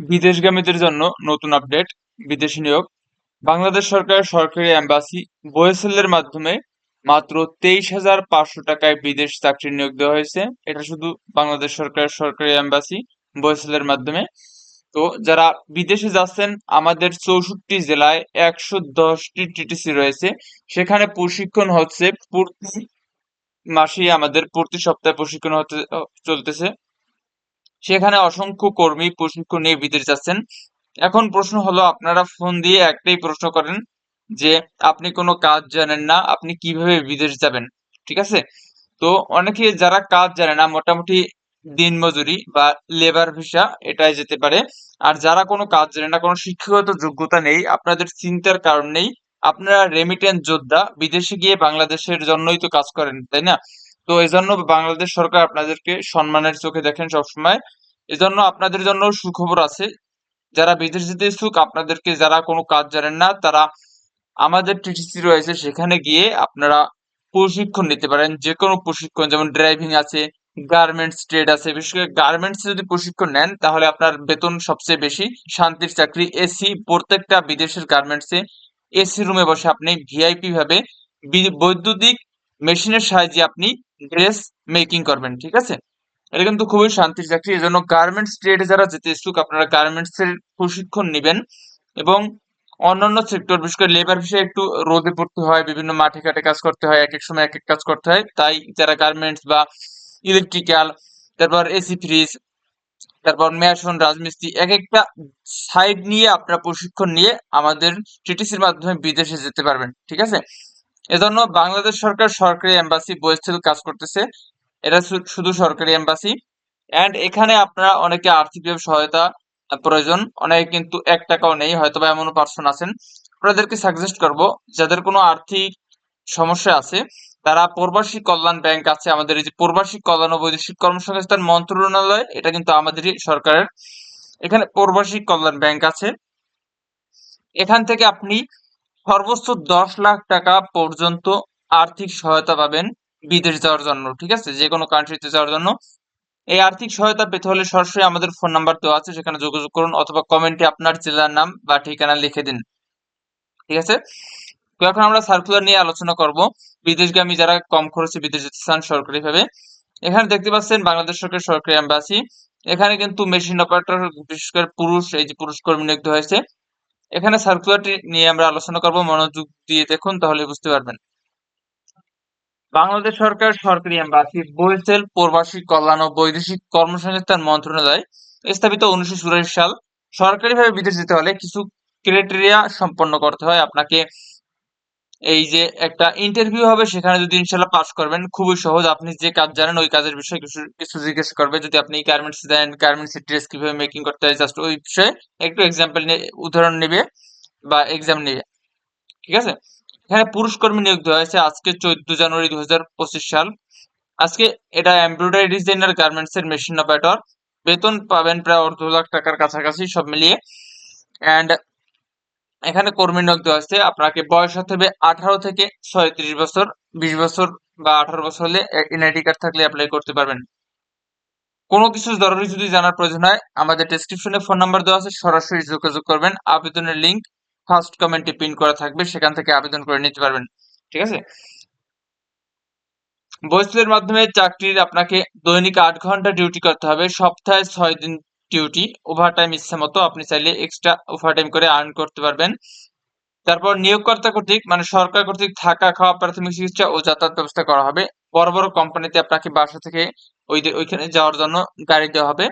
বিদেশগামীদের জন্য নতুন আপডেট, বিদেশি নিয়োগ। বাংলাদেশ সরকারের সরকারি অ্যাম্বাসি বয়েসেলের মাধ্যমে মাত্র তেইশ হাজার পাঁচশো টাকায় বিদেশ চাকরি নিয়োগ দেওয়া হয়েছে। এটা শুধু বাংলাদেশ সরকারের সরকারি অ্যাম্বাসি বয়েসেলের মাধ্যমে। তো যারা বিদেশে যাচ্ছেন, আমাদের চৌষট্টি জেলায় একশো দশটি টিটিসি রয়েছে। সেখানে প্রশিক্ষণ হচ্ছে প্রতি মাসেই আমাদের প্রতি সপ্তাহে প্রশিক্ষণ হতে, চলতেছে। সেখানে অসংখ্য কর্মী প্রশিক্ষণ নিয়ে বিদেশ যাচ্ছেন। এখন প্রশ্ন হলো, আপনারা ফোন দিয়ে একটাই প্রশ্ন করেন যে, আপনি কোনো কাজ জানেন না, আপনি কীভাবে বিদেশ যাবেন? ঠিক আছে? তো অনেকে যারা কাজ জানে না, মোটামুটি দিনমজুরি বা লেবার ভিসা এটাই যেতে পারে। আর যারা কোনো কাজ জানে না, কোনো শিক্ষাগত যোগ্যতা নেই, আপনাদের চিন্তার কারণ নেই। আপনারা রেমিটেন্স যোদ্ধা, বিদেশে গিয়ে বাংলাদেশের জন্যই তো কাজ করেন, তাই না? তো এই জন্য বাংলাদেশ সরকার আপনাদেরকে সম্মানের চোখে দেখেন সবসময়। এজন্য আপনাদের জন্য সুখবর আছে, যারা বিদেশ যেতে ইচ্ছুক, আপনাদেরকে যারা কোনো কাজ জানেন না, তারা আমাদের টিটিসি রয়েছে, সেখানে গিয়ে আপনারা প্রশিক্ষণ নিতে পারেন। যে কোনো প্রশিক্ষণ, যেমন ড্রাইভিং আছে, গার্মেন্টস ট্রেড আছে, বিশেষ করে গার্মেন্টস যদি প্রশিক্ষণ নেন, তাহলে আপনার বেতন সবচেয়ে বেশি। শান্তির চাকরি, এসি, প্রত্যেকটা বিদেশের গার্মেন্টসে, এসি রুমে বসে আপনি ভিআইপি ভাবে বৈদ্যুতিক মেশিনের সাহায্যে আপনি ড্রেস মেকিং করবেন, ঠিক আছে? এটা কিন্তু খুবই শান্তির চাকরি। এই জন্য গার্মেন্টস ট্রেডে যারা যেতে ইচ্ছুক, আপনারা গার্মেন্টস এর প্রশিক্ষণ নেবেন এবং অন্যান্য সেক্টর বিশেষ করে লেবার বিষয়ে একটু রোদে পড়তে হয়, বিভিন্ন মাঠে ঘাটে কাজ করতে হয় এক এক সময় এক এক কাজ করতে হয়। তাই যারা গার্মেন্টস বা ইলেকট্রিক্যাল তারপর এসি ফ্রিজ তারপর মেশন, রাজমিস্ত্রি এক একটা সাইড নিয়ে আপনারা প্রশিক্ষণ নিয়ে আমাদের টিটিসির মাধ্যমে বিদেশে যেতে পারবেন, ঠিক আছে? এজন্য বাংলাদেশ সরকার সরকারি এম্বাসি বয়েস্টেল কাজ করতেছে। এটা শুধু সরকারি এম্বাসি। এন্ড এখানে আপনারা অনেকে আর্থিকভাবে সহায়তা প্রয়োজন। অনেকে কিন্তু এক টাকাও নেই হয়তো বা এমনও পার্সন আছেন। আপনাদেরকে সাজেস্ট করব, যাদের কোনো আর্থিক সমস্যা আছে, তারা প্রবাসী কল্যাণ ব্যাংক আছে আমাদের এই যে প্রবাসী কল্যাণ ও বৈদেশিক কর্মসংস্থান মন্ত্রণালয়, এটা কিন্তু আমাদেরই সরকারের। এখানে প্রবাসী কল্যাণ ব্যাংক আছে। এখান থেকে আপনি সর্বোচ্চ দশ লাখ টাকা পর্যন্ত আর্থিক সহায়তা পাবেন বিদেশ যাওয়ার জন্য, ঠিক আছে? যে কোনো কান্ট্রিতে যাওয়ার জন্য। এই আর্থিক সহায়তা পেতে হলে সরাসরি আমাদের ফোন নাম্বার দেওয়া আছে, সেখানে যোগাযোগ করুন অথবা কমেন্টে আপনার জেলার নাম বা ঠিকানা লিখে দিন, ঠিক আছে? তো এখন আমরা সার্কুলার নিয়ে আলোচনা করব। বিদেশগামী যারা কম খরচে বিদেশ যেতে চান সরকারিভাবে, এখানে দেখতে পাচ্ছেন বাংলাদেশ সরকার সরকারি এম্বাসি এখানে কিন্তু মেশিন অপারেটর বিশেষ করে পুরুষ, এই যে পুরুষ কর্মী নিয়োগ হয়েছে। এখানে সার্কুলারটি নিয়ে আমরা আলোচনা করব, মনোযোগ দিয়ে দেখুন, তাহলে বুঝতে পারবেন। বাংলাদেশ সরকার সরকারি এম্বাসি বরিশাল প্রবাসী কল্যাণ ও বৈদেশিক কর্মসংস্থান মন্ত্রণালয় স্থাপিত উনিশশো চুরাশি সাল সরকারিভাবে বিদেশ যেতে হলে কিছু ক্রাইটেরিয়া সম্পন্ন করতে হয়। আপনাকে এই যে একটা ইন্টারভিউ হবে, সেখানে যদি ইনশাল্লাহ পাস করবেন, খুবই সহজ। আপনি যে কাজ জানেন, ওই কাজের বিষয়ে কিছু কিছু জিজ্ঞেস করবে। যদি আপনি গার্মেন্টস দেন গার্মেন্টস ড্রেস কীভাবে মেকিং করতে হয় জাস্ট ওই বিষয়ে একটু এক্সাম্পল নিয়ে, উদাহরণ নেবে বা এক্সাম নেবে। ঠিক আছে? এখানে পুরুষ কর্মী নিয়োগ দেওয়া হয়েছে আজকে চোদ্দ জানুয়ারি দু হাজার পঁচিশ সাল। আজকে এটা এমব্রয়ডারি ডিজাইনার গার্মেন্টস এর মেশিন অপারেটর বেতন পাবেন প্রায় অর্ধ লাখ টাকার কাছাকাছি, সব মিলিয়ে। অ্যান্ড এখানে কর্মী নিয়োগ দেওয়া হয়েছে। আপনাকে বয়স হতে হবে আঠারো থেকে ছয়ত্রিশ বছর, বিশ বছর বা আঠারো বছর হলে এনআইডি কার্ড থাকলে অ্যাপ্লাই করতে পারবেন। কোনো কিছু জরুরি যদি জানার প্রয়োজন হয়, আমাদের ডেসক্রিপশনে ফোন নাম্বার দেওয়া আছে, সরাসরি যোগাযোগ করবেন। আবেদনের লিঙ্ক ফার্স্ট কমেন্টে পিন করা থাকবে, সেখান থেকে আবেদন করে নিতে পারবেন। ঠিক আছে? বৈসলের মাধ্যমে চাকরির আপনাকে দৈনিক আট ঘণ্টা ডিউটি করতে হবে। সপ্তাহে ছয় দিন ডিউটি ওভারটাইম ইচ্ছে মতো আপনি চাইলে এক্সট্রা ওভারটাইম করে আর্ন করতে পারবেন। তারপর নিয়োগকর্তা কর্তৃক মানে সরকার কর্তৃক থাকা খাওয়া প্রাথমিক চিকিৎসা ও যাতায়াত ব্যবস্থা করা হবে। বড় বড় কোম্পানিতে আপনাকে বাসা থেকে ওই ওইখানে যাওয়ার জন্য গাড়ি দেওয়া হবে।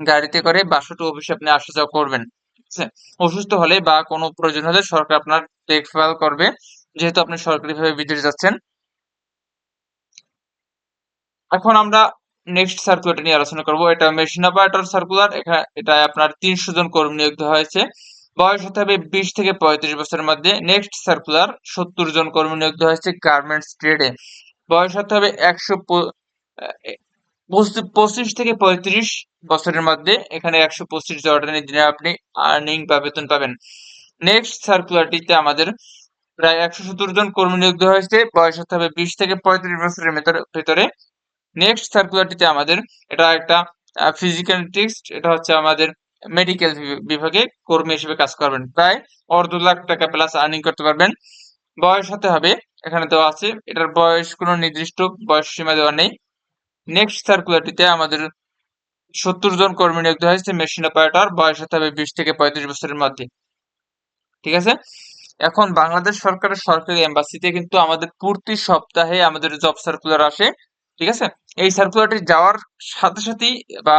গাড়িতে করে বাসা টু অফিসে আপনি আসা যাওয়া করবেন। আছে অসুস্থ হলে বা কোনো প্রয়োজন হলে সরকার আপনার দেখভাল করবে। যেহেতু আপনি সরকারিভাবে বিদেশ যাচ্ছেন। এখন আমরা নেক্সট সার্কুলারটা নিয়ে আলোচনা করব। এটা মেশিন অপারেটর সার্কুলার এখানে এটা আপনার তিনশো জন কর্মী নিয়োগ দেওয়া হয়েছে। বয়স হতে হবে বিশ থেকে পঁয়ত্রিশ বছরের মধ্যে। নেক্সট সার্কুলার সত্তর জন কর্মী নিয়োগ দেওয়া হয়েছে গার্মেন্টস ট্রেডে বয়স হতে হবে একশো পঁচিশ থেকে পঁয়ত্রিশ বছরের মধ্যে। এখানে একশো পঁচিশ জর্ডানের দিনে আপনি আর্নিং বা বেতন পাবেন। নেক্সট সার্কুলারটিতে আমাদের প্রায় একশো সত্তর জন কর্মী নিয়োগ দেওয়া হয়েছে। বয়স হতে হবে বিশ থেকে পঁয়ত্রিশ বছরের ভেতরে। নেক্সট সার্কুলারটিতে আমাদের এটা একটা ফিজিক্যাল টেক্সট এটা হচ্ছে আমাদের মেডিকেল বিভাগে কর্মী হিসেবে কাজ করবেন। প্রায় অর্ধ লাখ টাকা প্লাস আর্নিং করতে পারবেন। বয়স হতে হবে, এখানে দেওয়া আছে, এটার বয়স কোনো নির্দিষ্ট বয়স সীমা দেওয়া নেই। নেক্সট সার্কুলারটিতে আমাদের সত্তর জন কর্মী নিয়োগ দেওয়া হয়েছে মেশিন অপারেটর বয়স হতে হবে বিশ থেকে পঁয়ত্রিশ বছরের মধ্যে। ঠিক আছে? এখন বাংলাদেশ সরকারের সরকারি এম্বাসিতে কিন্তু আমাদের প্রতি সপ্তাহে আমাদের জব সার্কুলার আসে। ঠিক আছে? এই সার্কুলারটি যাওয়ার সাথে সাথেই বা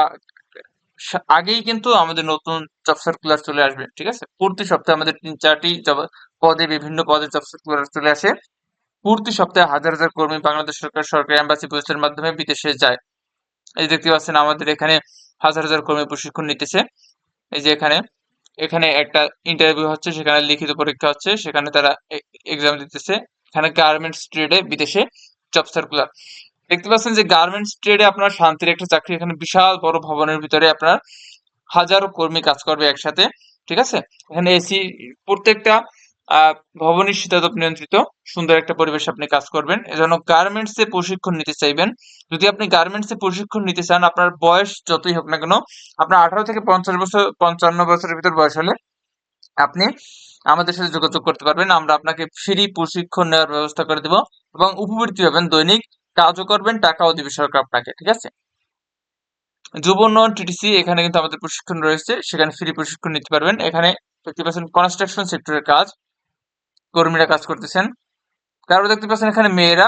আগেই কিন্তু আমাদের নতুন জব সার্কুলার চলে আসবে, ঠিক আছে? প্রতি সপ্তাহে আমাদের তিন চারটি জব পদে বিভিন্ন পদে জব সার্কুলার চলে আসে। প্রতি সপ্তাহে হাজার হাজার কর্মী বাংলাদেশ সরকার সরকারি এম্বাসি পোস্টের মাধ্যমে বিদেশে যায়। এই দেখতে পাচ্ছেন, আমাদের এখানে হাজার হাজার কর্মী প্রশিক্ষণ নিতেছে। এই যে এখানে এখানে একটা ইন্টারভিউ হচ্ছে, সেখানে লিখিত পরীক্ষা হচ্ছে, সেখানে তারা এক্সাম দিতেছে। এখানে গার্মেন্টস ট্রেডে বিদেশে জব সার্কুলার দেখতে পাচ্ছেন যে গার্মেন্টস ট্রেডে আপনার শান্তির একটা চাকরি এখানে বিশাল বড় ভবনের ভিতরে আপনার হাজারো কর্মী কাজ করবে একসাথে, ঠিক আছে? এখানে এসি প্রত্যেকটা, আহ, ভবনই শীতাতপ নিয়ন্ত্রিত, সুন্দর একটা পরিবেশ আপনি কাজ করবেন। এজন্য গার্মেন্টস এ প্রশিক্ষণ নিতে চাইবেন। যদি আপনি গার্মেন্টস এ প্রশিক্ষণ নিতে চান, আপনার বয়স যতই হোক না কেন, আপনার আঠারো থেকে পঞ্চাশ বছর, পঞ্চান্ন বছরের ভিতর বয়স হলে আপনি আমাদের সাথে যোগাযোগ করতে পারবেন। আমরা আপনাকে ফ্রি প্রশিক্ষণ নেওয়ার ব্যবস্থা করে দেব এবং উপবৃত্তি পাবেন দৈনিক কাজও করবেন, টাকাও দিবে সরকার আপনাকে, ঠিক আছে? যুব উন্নয়ন টিটিসি এখানে কিন্তু আমাদের প্রশিক্ষণ রয়েছে, সেখানে ফ্রি প্রশিক্ষণ নিতে পারবেন। এখানে দেখতে পাচ্ছেন কনস্ট্রাকশন সেক্টরের কাজ, কর্মীরা কাজ করতেছেন। তারপর দেখতে পাচ্ছেন এখানে মেয়েরা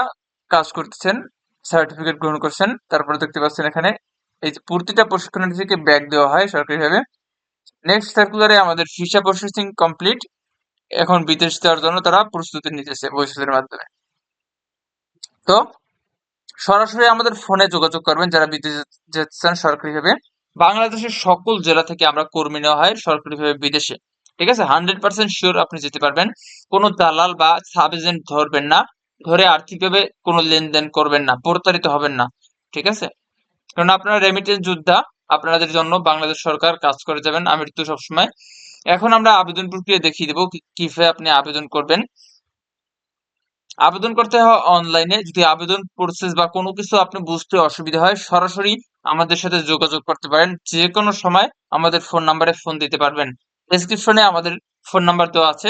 কাজ করতেছেন সার্টিফিকেট গ্রহণ করছেন, তারপরে দেখতে পাচ্ছেন এখানে এই যে প্রতিটা প্রশিক্ষণের থেকে ব্যাগ দেওয়া হয় সরকারিভাবে। নেক্সট সার্কুলারে আমাদের ভিসা প্রসেসিং কমপ্লিট এখন বিদেশ দেওয়ার জন্য তারা প্রস্তুতি নিতেছে বৈশাখের মাধ্যমে। তো সরাসরি আমাদের ফোনে যোগাযোগ করবেন যারা বিদেশ যেতে চান সরকারিভাবে। বাংলাদেশের সকল জেলা থেকে আমরা কর্মী নেওয়া হয় সরকারিভাবে বিদেশে। ঠিক আছে? হান্ড্রেড পার্সেন্ট শিওর আপনি যেতে পারবেন। কোনো দালাল বা সাব এজেন্ট ধরবেন না। ধরে আর্থিকভাবে কোনো লেনদেন করবেন না। প্রতারিত হবেন না। ঠিক আছে? কারণ আপনারা রেমিটেন্স যোদ্ধা। আপনাদের জন্য বাংলাদেশ সরকার কাজ করে যাবেন। আমি তো সবসময়। এখন আমরা আবেদন প্রক্রিয়া দেখিয়ে দেবো কীভাবে আপনি আবেদন করবেন। আবেদন করতে হয় অনলাইনে যদি আবেদন প্রসেস বা কোনো কিছু আপনি বুঝতে অসুবিধা হয়, সরাসরি আমাদের সাথে যোগাযোগ করতে পারেন। যে কোনো সময় আমাদের ফোন নাম্বারে ফোন দিতে পারবেন। ডেসক্রিপশনে আমাদের ফোন নাম্বার দেওয়া আছে।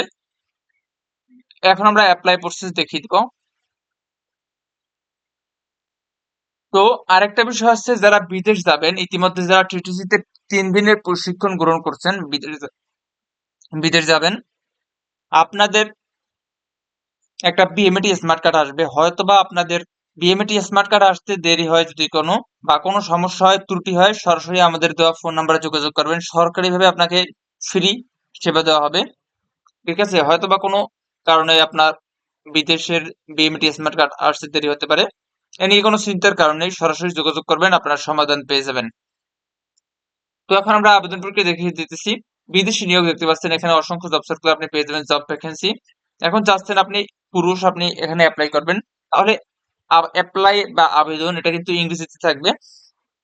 এখন আমরা অ্যাপ্লাই প্রসেস দেখিয়ে দিব। তো আরেকটা বিষয় হচ্ছে, যারা বিদেশ যাবেন, ইতিমধ্যে যারা টিটিসিতে তিন দিনের প্রশিক্ষণ গ্রহণ করছেন, বিদেশ বিদেশ যাবেন, আপনাদের একটা বিএমএটি স্মার্ট কার্ড আসবে। হয়তোবা আপনাদের বিএমএটি স্মার্ট কার্ড আসতে দেরি হয় যদি কোনো, বা কোনো সমস্যা হয়, ত্রুটি হয়, সরাসরি আমাদের দেওয়া ফোন নাম্বারে যোগাযোগ করবেন। সরকারিভাবে আপনাকে ফ্রি সেবা দেওয়া হবে। ঠিক আছে? হয়তোবা কোনো কারণে আপনার বিদেশের বিএমএটি স্মার্ট কার্ড আসতে দেরি হতে পারে। এ নিয়ে কোনো চিন্তার কারণ সরাসরি যোগাযোগ করবেন, আপনার সমাধান পেয়ে যাবেন। তো এখন আমরা আবেদন প্রক্রিয়া দেখিয়ে দিতেছি। বিদেশি নিয়োগ দেখতে পাচ্ছেন। এখানে অসংখ্য জব সার্কুলার আপনি পেয়ে যাবেন। জব ভ্যাকেন্সি এখন চাচ্ছেন আপনি পুরুষ, আপনি এখানে অ্যাপ্লাই করবেন। তাহলে অ্যাপ্লাই বা আবেদন, এটা কিন্তু ইংরেজিতে থাকবে।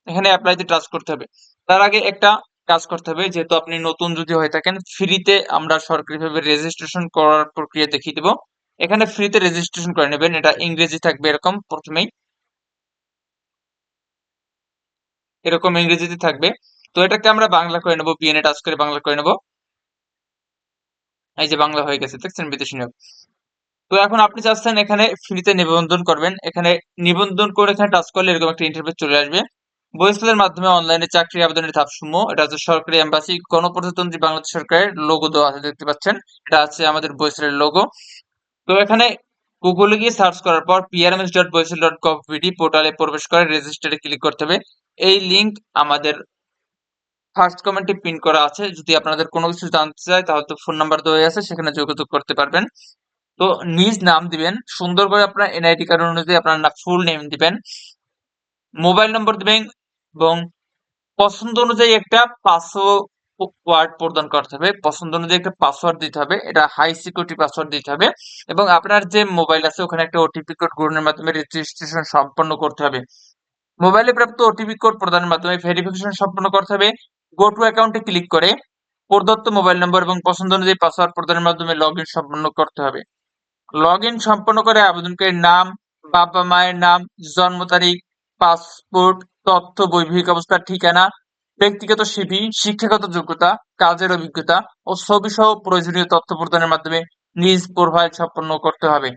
এখানে অ্যাপ্লাইতে টাচ করতে হবে। তার আগে একটা কাজ করতে হবে, যেহেতু আপনি নতুন যদি হয়ে থাকেন ফ্রিতে আমরা সরকারিভাবে রেজিস্ট্রেশন করার প্রক্রিয়া দেখিয়ে দেবো। এখানে ফ্রিতে রেজিস্ট্রেশন করে নেবেন, এটা ইংরেজি থাকবে এরকম প্রথমেই। এরকম ইংরেজিতে থাকবে। তো এটাকে আমরা বাংলা করে নেব বিএনএ টাচ করে বাংলা করে নেব। এই যে বাংলা হয়ে গেছে, দেখছেন বিদেশি নিয়োগ? তো এখন আপনি চাচ্ছেন এখানে ফ্রিতে নিবন্ধন করবেন। এখানে নিবন্ধন করে এখানে টাচ করলে এরকম একটা ইন্টারভিউ চলে আসবে। বইস্কুলের মাধ্যমে অনলাইনে চাকরি আবেদনের ধাপসমূহ এটা হচ্ছে সরকারি এম্বাসি গণপ্রজাতন্ত্রী বাংলাদেশ সরকারের লোগো দেওয়া আছে, দেখতে পাচ্ছেন। এটা আছে আমাদের বইস্কুলের লোগো তো এখানে গুগলে গিয়ে সার্চ করার পর পিআরএমএস ডট বইসেল ডট গভ পোর্টালে প্রবেশ করে রেজিস্টারে ক্লিক করতে হবে। এই লিংক আমাদের ফার্স্ট কমেন্টে পিন করা আছে। যদি আপনাদের কোনো কিছু জানতে চায় তাহলে তো ফোন নাম্বার দেওয়া আছে, সেখানে যোগাযোগ করতে পারবেন। তো নিজ নাম দিবেন। সুন্দর করে আপনার এনআইডি কার্ড অনুযায়ী আপনার ফুল নেম দিবেন। মোবাইল নম্বর দিবেন এবং পছন্দ অনুযায়ী একটা পাসওয়ার্ড প্রদান করতে হবে। পছন্দ অনুযায়ী একটা পাসওয়ার্ড দিতে হবে। এটা হাই সিকিউরিটি পাসওয়ার্ড দিতে হবে। এবং আপনার যে মোবাইল আছে, ওখানে একটা ওটিপি কোড গ্রহণের মাধ্যমে রেজিস্ট্রেশন সম্পন্ন করতে হবে। মোবাইলে প্রাপ্ত ওটিপি কোড প্রদানের মাধ্যমে ভেরিফিকেশন সম্পন্ন করতে হবে। গো টু অ্যাকাউন্টে ক্লিক করে প্রদত্ত মোবাইল নম্বর এবং পছন্দ অনুযায়ী পাসওয়ার্ড প্রদানের মাধ্যমে লগ সম্পন্ন করতে হবে। লগ সম্পন্ন করে আবেদনকারীর নাম, বাবা মায়ের নাম, জন্ম তারিখ, পাসপোর্ট, তথ্য, বৈবাহিক অবস্থার ঠিকানা, ব্যক্তিগত সিভি শিক্ষাগত যোগ্যতা, কাজের অভিজ্ঞতা ও ছবি সহ প্রয়োজনীয় তথ্য প্রদানের মাধ্যমে নিজ প্রোফাইল সম্পন্ন করতে হবে।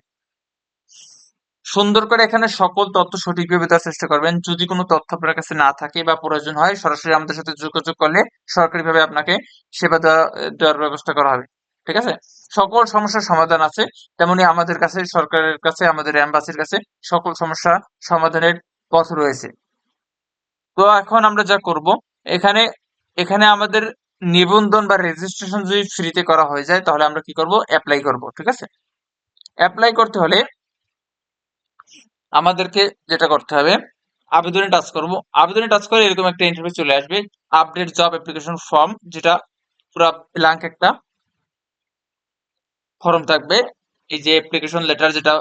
সুন্দর করে এখানে সকল তথ্য সঠিকভাবে দেওয়ার চেষ্টা করবেন। যদি কোনো তথ্য আপনার কাছে না থাকে বা প্রয়োজন হয়, সরাসরি আমাদের সাথে যোগাযোগ করলে সরকারিভাবে আপনাকে সেবা দেওয়া, দেওয়ার ব্যবস্থা করা হবে। ঠিক আছে? সকল সমস্যার সমাধান আছে। তেমনি আমাদের কাছে, সরকারের কাছে, আমাদের এম্বাসির কাছে সকল সমস্যা সমাধানের পথ রয়েছে। তো এখন আমরা যা করব, এখানে এখানে আমাদের নিবন্ধন বা রেজিস্ট্রেশন যদি ফ্রিতে করা হয়ে যায়, তাহলে আমরা কি করব? অ্যাপ্লাই করব। ঠিক আছে? অ্যাপ্লাই করতে হলে আমাদেরকে যেটা করতে হবে, আবেদনে টাচ করব। আবেদনে টাচ করে এরকম একটা ইন্টারভিউ চলে আসবে আপডেট জব অ্যাপ্লিকেশন ফর্ম যেটা পুরো ব্ল্যাঙ্ক একটা ফর্ম থাকবে। এই যে অ্যাপ্লিকেশন লেটার যেটা,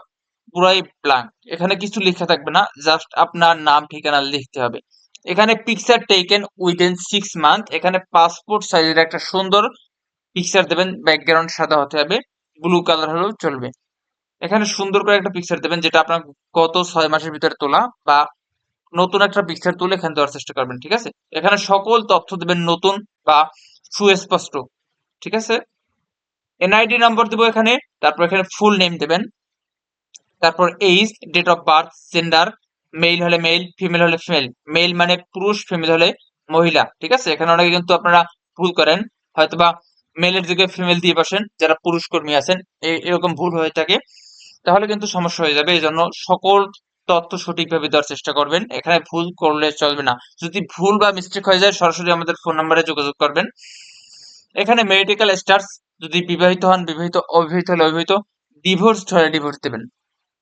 পুরাই ব্ল্যাঙ্ক এখানে কিছু লেখা থাকবে না জাস্ট আপনার নাম, ঠিকানা লিখতে হবে। এখানে picture taken within six month এখানে পাসপোর্ট সাইজের একটা সুন্দর পিকচার দেবেন ব্যাকগ্রাউন্ড সাদা হতে হবে ব্লু কালার হলেও চলবে। এখানে সুন্দর করে একটা পিকচার দেবেন, যেটা আপনার গত ছয় মাসের ভিতরে তোলা বা নতুন একটা পিকচার তুলে এখানে দেওয়ার চেষ্টা করবেন, ঠিক আছে? এখানে সকল তথ্য দেবেন নতুন বা সুস্পষ্ট, ঠিক আছে? এনআইডি নাম্বার দেবো এখানে, তারপর এখানে ফুল নেম দেবেন। তারপর age date of birth gender male হলে মেল ফিমেল হলে ফিমেল মেল মানে পুরুষ ফিমেল হলে মহিলা, ঠিক আছে? এখানে অনেকে কিন্তু আপনারা ভুল করেন, হয়তোবা মেলের দিকে ফিমেল দিয়ে বসেন, যারা পুরুষ কর্মী আছেন এরকম ভুল হয়ে থাকে। তাহলে কিন্তু সমস্যা হয়ে যাবে। এই জন্য সকল তথ্য সঠিকভাবে দেওয়ার চেষ্টা করবেন। এখানে ভুল করলে চলবে না। যদি ভুল বা মিস্টেক হয়ে যায়, সরাসরি আমাদের ফোন নাম্বারে যোগাযোগ করবেন। এখানে মেডিকেল স্টার্স যদি বিবাহিত হন, বিবাহিত, অবিবাহিত হলে অবিবাহিত ডিভোর্স হলে ডিভোর্স দেবেন।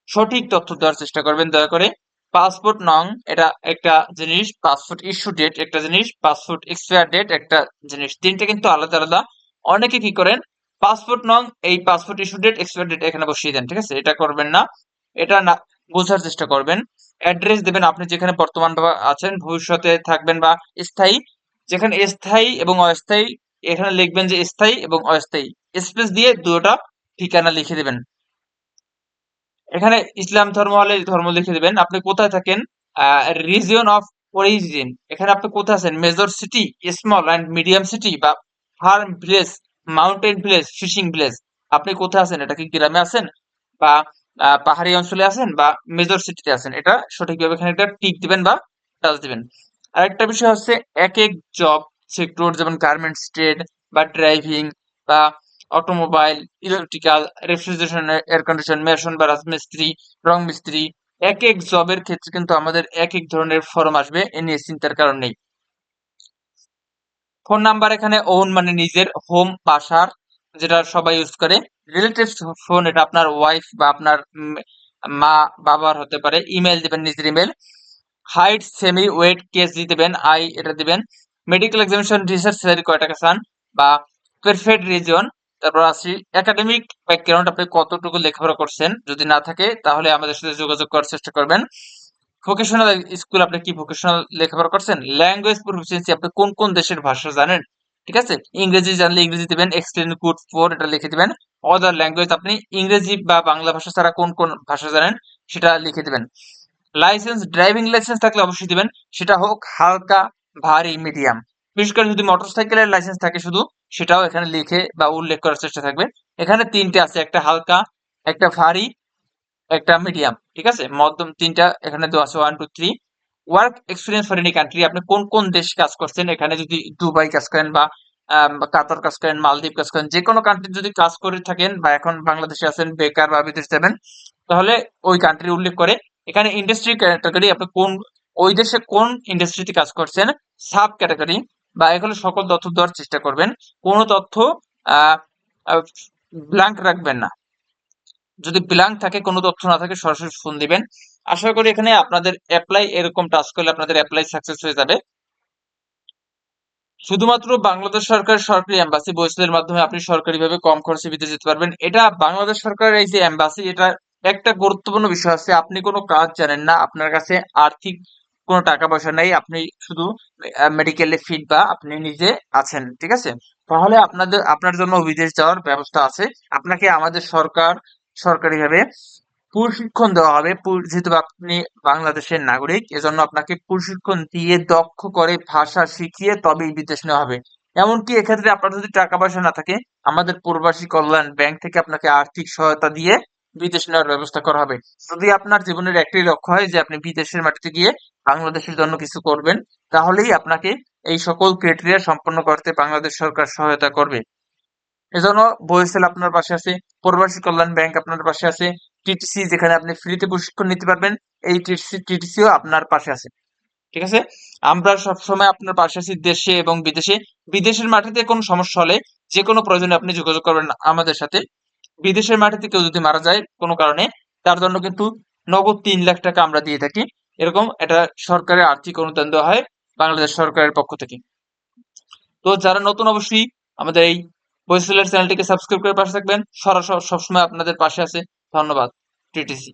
সঠিক তথ্য দেওয়ার চেষ্টা করবেন, দয়া করে। পাসপোর্ট নং, এটা একটা জিনিস পাসপোর্ট ইস্যু ডেট একটা জিনিস পাসপোর্ট এক্সপায়ার ডেট একটা জিনিস। তিনটা কিন্তু আলাদা আলাদা। অনেকে কি করেন পাসপোর্ট নং, এই passport issue date expire date এখানে বসিয়ে দেন, ঠিক আছে? এটা করবেন না। এটা না, বোঝার চেষ্টা করবেন। অ্যাড্রেস দেবেন, আপনি যেখানে বর্তমান আছেন, ভবিষ্যতে থাকবেন বা স্থায়ী, যেখানে স্থায়ী এবং অস্থায়ী, এখানে লিখবেন যে স্থায়ী এবং অস্থায়ী। স্পেস দিয়ে দুটো ঠিকানা লিখে দেবেন। এখানে ইসলাম ধর্ম হলে ধর্ম লিখে দেবেন। আপনি কোথায় থাকেন? রিজিয়ন অফ অরিজিন এখানে আপনি কোথায় আছেন? Major city small and medium city বা farm village mountain village fishing village আপনি কোথায় আছেন? এটা কি গ্রামে আছেন? বা পাহাড়ি অঞ্চলে আছেন? বা মেজর সিটিতে আছেন? এটা সঠিকভাবে এখানে একটা টিক দিবেন বা টাচ দিবেন। আরেকটা বিষয় হচ্ছে এক এক জব সেক্টর যেমন গার্মেন্টস ট্রেড বা ড্রাইভিং বা automobile electrical refrigeration air condition mason বা রাজমিস্ত্রি রং মিস্ত্রি। এক এক জবের ক্ষেত্রে কিন্তু আমাদের এক এক ধরনের ফর্ম আসবে, এ নিয়ে চিন্তার কারণ নেই। ফোন নাম্বার এখানে ওন মানে নিজের হোম, বাসার, যেটা সবাই ইউজ করে। রিলেটিভ ফোন এটা আপনার ওয়াইফ বা আপনার মা, বাবার হতে পারে। ইমেল দিবেন, নিজের email height semi weight KG দিবেন আই এটা দিবেন। মেডিকেল এক্সামিনেশন রিসার্চ স্যালারি কয় টাকা চান? বা পারফেক্ট রিজন তারপর আসি একাডেমিক ব্যাকগ্রাউন্ড আপনি কতটুকু লেখাপড়া করছেন? যদি না থাকে, তাহলে আমাদের সাথে যোগাযোগ করার চেষ্টা করবেন। ভোকেশনাল স্কুল আপনি কি ভোকেশনাল লেখাপড়া করছেন? ল্যাঙ্গুয়েজ প্রফিসিয়েন্সি আপনি কোন কোন দেশের ভাষা জানেন? ঠিক আছে? ইংরেজি জানলে ইংরেজি দিবেন এক্সটেন্ড গুড ফোর এটা লিখে দিবেন। অদার ল্যাঙ্গুয়েজ আপনি ইংরেজি বা বাংলা ভাষা ছাড়া কোন কোন ভাষা জানেন সেটা লিখে দিবেন। লাইসেন্স ড্রাইভিং লাইসেন্স থাকলে অবশ্যই দিবেন। সেটা হোক হালকা, ভারী মিডিয়াম বিশেষ করে যদি মোটরসাইকেলের লাইসেন্স থাকে শুধু, সেটাও এখানে লিখে বা উল্লেখ করার চেষ্টা থাকবে। এখানে তিনটে আছে, একটা হালকা, একটা ভারী একটা মিডিয়াম ঠিক আছে? মধ্যম তিনটা, এখানে দেওয়া আছে one two three work experience for any country আপনি কোন কোন দেশে কাজ করছেন? এখানে যদি দুবাই কাজ করেন বা কাতার কাজ করেন মালদ্বীপ কাজ করেন যে কোনো কান্ট্রি যদি কাজ করে থাকেন বা এখন বাংলাদেশে আছেন, বেকার বা বিদেশ যাবেন, তাহলে ওই কান্ট্রি উল্লেখ করে, এখানে ইন্ডাস্ট্রি ক্যাটাগরি আপনি কোন, ওই দেশে কোন ইন্ডাস্ট্রিতে কাজ করছেন সাব ক্যাটাগরি বা এগুলো সকল তথ্য দেওয়ার চেষ্টা করবেন। কোনো তথ্য ব্ল্যাঙ্ক রাখবেন না। যদি ব্ল্যাঙ্ক থাকে, কোনো তথ্য না থাকে, সরাসরি ফোন দিবেন। আশা করি এখানে আপনাদের অ্যাপ্লাই এরকম টাচ করলে আপনাদের অ্যাপ্লাই সাকসেস হয়ে যাবে। শুধুমাত্র বাংলাদেশ সরকারের সরকারি এম্বাসি বৈশালের মাধ্যমে আপনি সরকারিভাবে কম খরচে বিদেশে যেতে পারবেন। এটা বাংলাদেশ সরকারের এই যে এম্বাসি এটা একটা গুরুত্বপূর্ণ বিষয় আছে। আপনি কোনো কাজ জানেন না, আপনার কাছে আর্থিক কোনো টাকা পয়সা নেই, আপনি শুধু মেডিকেলে ফিট বা আপনি নিজে আছেন, ঠিক আছে? তাহলে আপনাদের, আপনার জন্য বিদেশ যাওয়ার ব্যবস্থা আছে। আপনাকে আমাদের সরকার সরকারিভাবে প্রশিক্ষণ দেওয়া হবে। যেহেতু আপনি বাংলাদেশের নাগরিক, এজন্য আপনাকে প্রশিক্ষণ দিয়ে দক্ষ করে ভাষা শিখিয়ে তবেই বিদেশ নেওয়া হবে। এমনকি এক্ষেত্রে আপনার যদি টাকা পয়সা না থাকে, আমাদের প্রবাসী কল্যাণ ব্যাংক থেকে আপনাকে আর্থিক সহায়তা দিয়ে বিদেশ নেওয়ার ব্যবস্থা করা হবে। যদি আপনার জীবনের একটাই লক্ষ্য হয় যে আপনি বিদেশের মাটিতে গিয়ে বাংলাদেশের জন্য কিছু করবেন, তাহলেই আপনাকে এই সকল ক্রাইটেরিয়া সম্পন্ন করতে বাংলাদেশ সরকার সহায়তা করবে। এজন্য বয়েসেল আপনার পাশে আছে। প্রবাসী কল্যাণ ব্যাংক আপনার পাশে আছে। টিটিসি যেখানে আপনি ফ্রিতে প্রশিক্ষণ নিতে পারবেন, এই টিটিসি টিটিসিও আপনার পাশে আছে। ঠিক আছে? আমরা সবসময় আপনার পাশে আছি দেশে এবং বিদেশে। বিদেশের মাটিতে কোনো সমস্যা হলে যে কোনো প্রয়োজনে আপনি যোগাযোগ করবেন আমাদের সাথে। বিদেশের মাটিতে কেউ যদি মারা যায় কোনো কারণে, তার জন্য কিন্তু নগদ তিন লাখ টাকা আমরা দিয়ে থাকি। এরকম এটা সরকারের আর্থিক অনুদান দেওয়া হয় বাংলাদেশ সরকারের পক্ষ থেকে। তো যারা নতুন অবশ্যই আমাদের এই বয়সেলের চ্যানেলটিকে সাবস্ক্রাইব করে পাশে থাকবেন। সরাসরি সবসময় আপনাদের পাশে আছে। ধন্যবাদ। টিটিসি